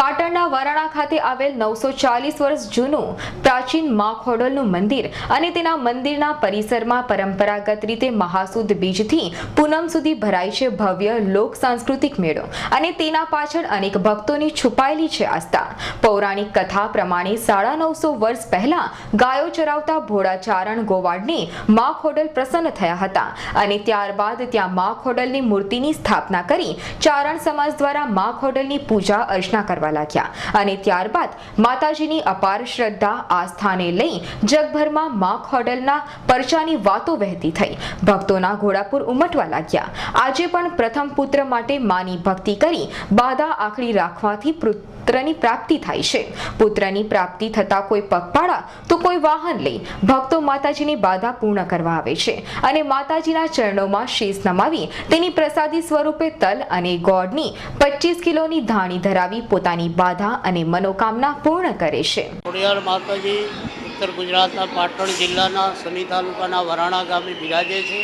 પાટણના વરાણા ખાતે આવેલ નવસો ચાલીસ વર્ષ જૂનું પ્રાચીન મા ખોડલનું મંદિર અને તેના મંદિરના પરિસરમાં પરંપરાગત રીતે મહાસુદ બીજથી પૂનમ સુધી ભરાય છે ભવ્ય લોક સાંસ્કૃતિક મેળો અને તેના પાછળ અનેક ભક્તોની છુપાયેલી છે આસ્થા. પૌરાણિક કથા પ્રમાણે સાડા નવસો વર્ષ પહેલા ગાયો ચરાવતા ભોળાચારણ ગોવાડને મા ખોડલ પ્રસન્ન થયા હતા અને ત્યારબાદ ત્યાં મા ખોડલની મૂર્તિની સ્થાપના કરી ચારણ સમાજ દ્વારા મા ખોડલની પૂજા અર્ચના કરવા લાગ્યા. અને ત્યારબાદ માતાજીની અપાર શ્રદ્ધા આસ્થાને લઈ જગભરમાં મા ખોડલના પરચાની વાતો વહેતી થઈ. ભક્તોના ઘોડાપુર ઉમટવા લાગ્યા. આજે પણ પ્રથમ પુત્ર માટે માની ભક્તિ કરી બાધા આખડી રાખવાથી પુત્રની પ્રાપ્તિ થાય છે. પુત્રની પ્રાપ્તિ થતા કોઈ પગપાળા તો કોઈ વાહન લઈ ભક્તો માતાજીની બાધા પૂર્ણ કરવા આવે છે અને માતાજીના ચરણોમાં શીશ નમાવી તેની પ્રસાદી સ્વરૂપે તલ અને ગોળની પચીસ કિલોની ધાણી ધરાવી પોતાની બાધા અને મનોકામના પૂર્ણ કરે છે. માતાજી ઉત્તર ગુજરાતના પાટણ જિલ્લાના સની તાલુકાના વરાણા ગામે બિરાજે છે.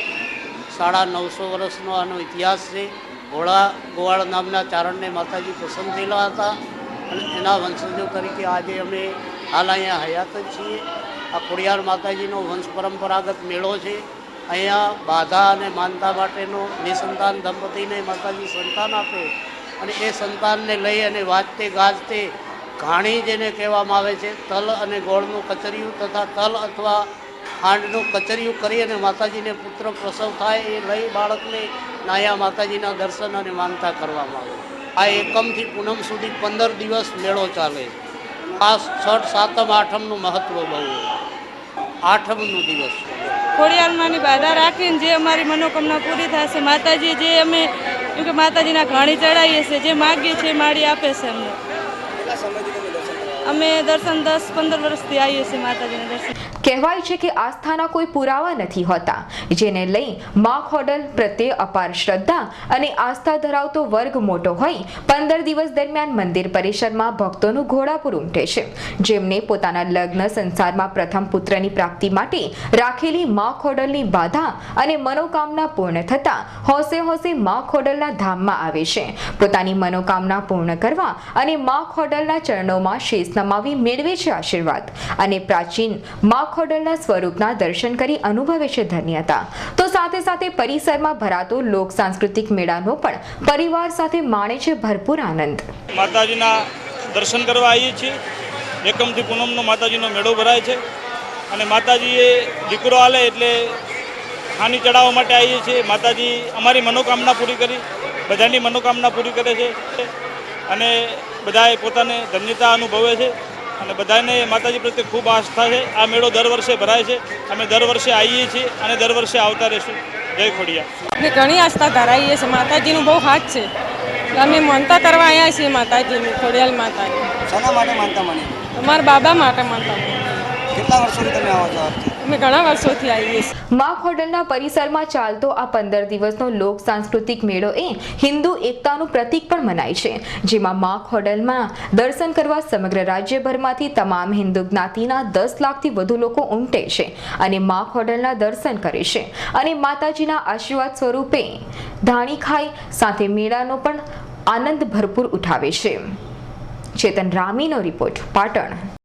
સાડા નવસો વર્ષનો આનો ઇતિહાસ છે. ભોળા ગોવાળ નામના ચારણને માતાજી પસંદ થયેલા હતા. અને એના વંશજો તરીકે આજે અમે હાલ અહીંયા હયાત જ છીએ. આ ખોડિયાર માતાજીનો વંશ પરંપરાગત મેળો છે. અહીંયા બાધા અને માનતા માટેનો નિસંતાન દંપતીને માતાજી સંતાન આપે અને એ સંતાનને લઈ અને વાજતે ગાજતે ઘાણી જેને કહેવામાં આવે છે, તલ અને ગોળનું કચરિયું તથા તલ અથવા ખાંડનું કચરિયું કરી અને માતાજીને પુત્ર પ્રસવ થાય એ લઈ બાળકને નાયા માતાજીના દર્શન અને માનતા કરવામાં આવે. આ એકમથી પૂનમ સુધી પંદર દિવસ મેળો ચાલે આ છઠ, સાતમ, આઠમનું મહત્ત્વ બહુ. આઠમનો દિવસ. ખોડિયાલમાંની બાધા રાખીને જે અમારી મનોકામના પૂરી થશે, માતાજી જે અમે કે માતાજીના ઘાણી ચડાવીએ છીએ, જે માગીએ છીએ માળી આપે છે અમને. અમે દર્શન દસ પંદર વર્ષથી આવીએ છીએ માતાજીના દર્શન. કહેવાય છે કે આસ્થાના કોઈ પુરાવા નથી હોતા, જેને લઈ મા ખોડલ પ્રત્યે અપાર શ્રદ્ધા અને આસ્થા ધરાવતો વર્ગ મોટો હોય, પંદર દિવસ દરમિયાન મંદિર પરિસરમાં ભક્તોનું ઘોડાપુર ઉમટે છે, જેમને પોતાના લગ્ન સંસારમાં પ્રથમ પુત્રની પ્રાપ્તિ માટે રાખેલી મા ખોડલની બાધા અને મનોકામના પૂર્ણ થતા હોંશે હોંશે મા ખોડલના ધામમાં આવે છે. પોતાની મનોકામના પૂર્ણ કરવા અને મા ખોડલના ચરણોમાં શેષ નમાવી મેળવે છે આશીર્વાદ. અને પ્રાચીન મા ખોડલના સ્વરૂપના દર્શન કરી અનુભવે છે ધન્યતા. તો સાથે સાથે પરિસરમાં ભરાતો લોક સાંસ્કૃતિક મેળાનો પણ પરિવાર સાથે માણે છે ભરપૂર આનંદ. માતાજીના દર્શન કરવા આવીએ છીએ. એકમથી પૂનમનો માતાજીનો મેળો ભરાય છે. અને માતાજીએ દીકરો આલે એટલે ખાની ચડાવવા માટે આવીએ છીએ. માતાજી અમારી મનોકામના પૂરી કરી, બધાની મનોકામના પૂરી કરે છે. અને બધાએ પોતાને ધન્યતા અનુભવે છે અને બધાને માતાજી પ્રત્યે ખૂબ આસ્થા છે. આ મેળો દર વર્ષે ભરાય છે. અમે દર વર્ષે આવીએ છીએ અને દર વર્ષે આવતા રહીશું. જય ખોડિયા અમે ઘણી આસ્થા ધરાવીએ છીએ. માતાજીનું બહુ હાથ છે. અમે માનતા કરવા આવ્યા છીએ માતાજીની ખોડિયાલ માતાની શાના માટે માનતા માની? અમારા બાબા માટે માનતા માની. કેટલા વર્ષોથી તમે આવો છો? અમે ઘણા વર્ષોથી આવીએ છીએ. મા ખોડલના પરિસરમાં ચાલતો આ પંદર દિવસનો લોક સાંસ્કૃતિક મેળો એ હિન્દુ એકતાનું પ્રતીક પણ મનાય છે. જેમાં મા ખોડલમાં દર્શન કરવા સમગ્ર રાજ્યભરમાંથી તમામ હિન્દુ જ્ઞાતિના દસ લાખથી વધુ લોકો ઉમટે છે અને મા ખોડલના દર્શન કરે છે અને માતાજીના આશીર્વાદ સ્વરૂપે ધાણી ખાય સાથે મેળાનો પણ આનંદ ભરપૂર ઉઠાવે છે. ચેતન રામીનો રિપોર્ટ પાટણ.